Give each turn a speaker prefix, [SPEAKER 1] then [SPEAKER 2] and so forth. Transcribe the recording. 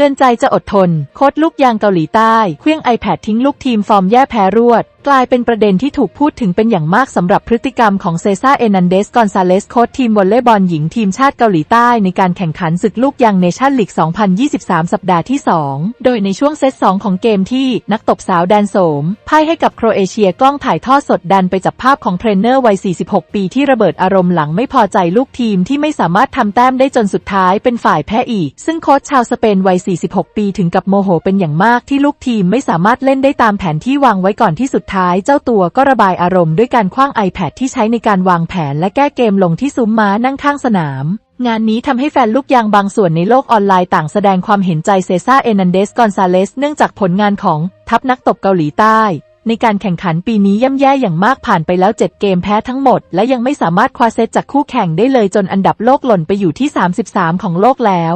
[SPEAKER 1] เกินใจจะอดทน โค้ดลูกยางเกาหลีใต้ เครื่อง iPad ทิ้งลูกทีมฟอร์มแย่แพ้รวดกลายเป็นประเด็นที่ถูกพูดถึงเป็นอย่างมากสำหรับพฤติกรรมของเซซ่าเอนันเดสกอนซาเลสโค้ชทีมวอลเลย์บอลหญิงทีมชาติเกาหลีใต้ในการแข่งขันศึกลูกยางเนชั่นลีก 2023 สัปดาห์ที่ 2 โดยในช่วงเซต 2 ของเกมที่นักตบสาวแดนโสมพ่ายให้กับโครเอเชียกล้องถ่ายทอดสดดันไปจับภาพของเทรนเนอร์วัย 46 ปีที่ระเบิดอารมณ์หลังไม่พอใจลูกทีมที่ไม่สามารถทำแต้มได้จนสุดท้ายเป็นฝ่ายแพ้อีก ซึ่งโค้ชชาวสเปนวัย 46 ปีถึงกับโมโหเป็นอย่างมากที่ลูกทีมไม่สามารถเล่นได้ตามแผนที่วางไว้ก่อนที่สุดท้ายเจ้าตัวก็ระบายอารมณ์ด้วยการคว้าง iPad ที่ใช้ในการวางแผนและแก้เกมลงที่ซุ้มม้านั่งข้างสนาม งานนี้ทำให้แฟนลูกยางบางส่วนในโลกออนไลน์ต่างแสดงความเห็นใจเซซ่าเอนันเดสกอนซาเลสเนื่องจากผลงานของทัพนักตบเกาหลีใต้ ในการแข่งขันปีนี้ย่ำแย่อย่างมากผ่านไปแล้ว 7 เกมแพ้ทั้งหมด และยังไม่สามารถคว้าเซตจากคู่แข่งได้เลยจนอันดับโลกหล่นไปอยู่ที่ 33 ของโลกแล้ว